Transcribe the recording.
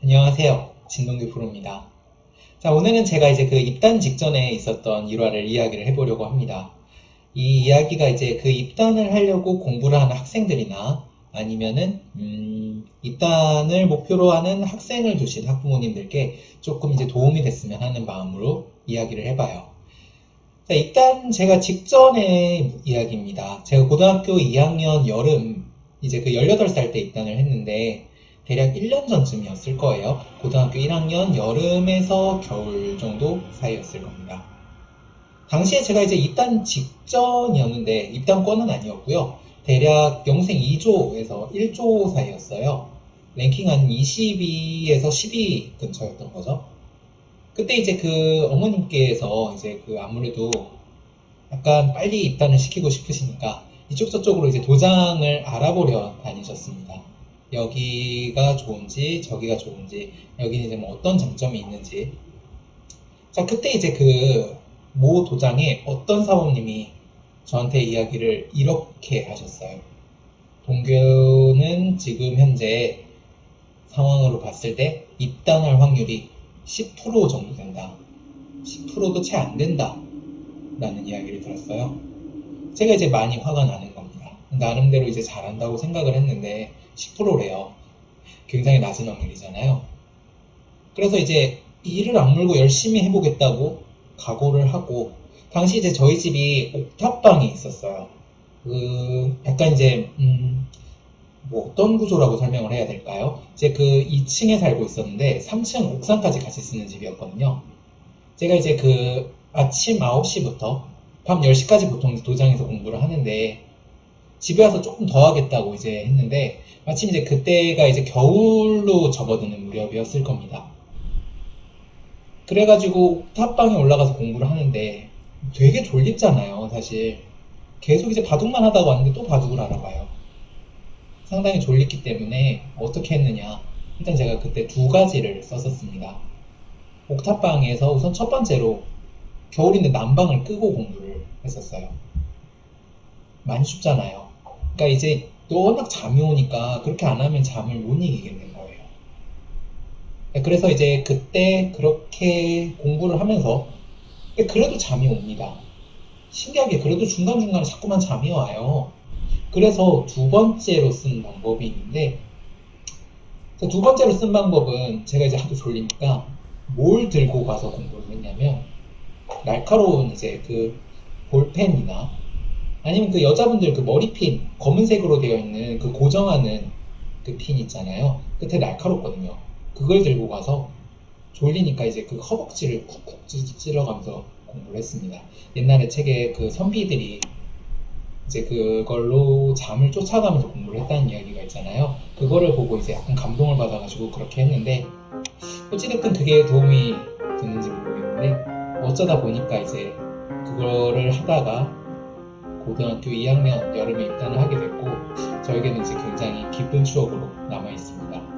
안녕하세요. 진동규 프로입니다. 자, 오늘은 제가 이제 그 입단 직전에 있었던 일화를 이야기를 해보려고 합니다. 이 이야기가 이제 그 입단을 하려고 공부를 하는 학생들이나 아니면은, 음, 입단을 목표로 하는 학생을 두신 학부모님들께 조금 이제 도움이 됐으면 하는 마음으로 이야기를 해봐요. 자, 입단 제가 직전의 이야기입니다. 제가 고등학교 2학년 여름, 이제 그 18살 때 입단을 했는데, 대략 1년 전쯤이었을 거예요. 고등학교 1학년 여름에서 겨울 정도 사이였을 겁니다. 당시에 제가 이제 입단 직전이었는데 입단권은 아니었고요. 대략 영생 2조에서 1조 사이였어요. 랭킹 한 22에서 10위 근처였던 거죠. 그때 이제 그 어머님께서 이제 그 아무래도 약간 빨리 입단을 시키고 싶으시니까 이쪽 저쪽으로 이제 도장을 알아보려 다니셨습니다. 여기가 좋은지 저기가 좋은지 여기는 이제 뭐 어떤 장점이 있는지. 자 그때 이제 그 모 도장에 어떤 사모님이 저한테 이야기를 이렇게 하셨어요. 동교는 지금 현재 상황으로 봤을 때 입단할 확률이 10% 정도 된다. 10%도 채 안 된다 라는 이야기를 들었어요. 제가 이제 많이 화가 나는 나름대로 이제 잘한다고 생각을 했는데 10%래요. 굉장히 낮은 확률이잖아요. 그래서 이제 이를 악물고 열심히 해보겠다고 각오를 하고 당시 이제 저희 집이 옥탑방이 있었어요. 그 약간 이제 음, 뭐 어떤 구조라고 설명을 해야 될까요? 이제 그 2층에 살고 있었는데 3층 옥상까지 같이 쓰는 집이었거든요. 제가 이제 그 아침 9시부터 밤 10시까지 보통 도장에서 공부를 하는데 집에 와서 조금 더 하겠다고 이제 했는데 마침 이제 그때가 이제 겨울로 접어드는 무렵이었을 겁니다. 그래가지고 탑방에 올라가서 공부를 하는데 되게 졸립잖아요, 사실. 계속 이제 바둑만 하다가 왔는데 또 바둑을 알아봐요. 상당히 졸립기 때문에 어떻게 했느냐. 일단 제가 그때 두 가지를 썼었습니다. 옥탑방에서 우선 첫 번째로 겨울인데 난방을 끄고 공부를 했었어요. 많이 춥잖아요. 그러니까 이제 워낙 잠이 오니까 그렇게 안 하면 잠을 못 이기겠는 거예요. 그래서 이제 그때 그렇게 공부를 하면서 그래도 잠이 옵니다. 신기하게 그래도 중간중간에 자꾸만 잠이 와요. 그래서 두 번째로 쓴 방법이 있는데 두 번째로 쓴 방법은 제가 이제 하도 졸리니까 뭘 들고 가서 공부를 했냐면 날카로운 이제 그 볼펜이나 아니면 그 여자분들 그 머리핀 검은색으로 되어 있는 그 고정하는 그 핀 있잖아요. 끝에 날카롭거든요. 그걸 들고 가서 졸리니까 이제 그 허벅지를 쿡쿡 찔러가면서 공부를 했습니다. 옛날에 책에 그 선비들이 이제 그걸로 잠을 쫓아가면서 공부를 했다는 이야기가 있잖아요. 그거를 보고 이제 약간 감동을 받아가지고 그렇게 했는데 어찌됐든 그게 도움이 되는지 모르겠는데 어쩌다 보니까 이제 그거를 하다가 고등학교 2학년 여름에 입단을 하게 됐고 저에게는 이제 굉장히 기쁜 추억으로 남아 있습니다.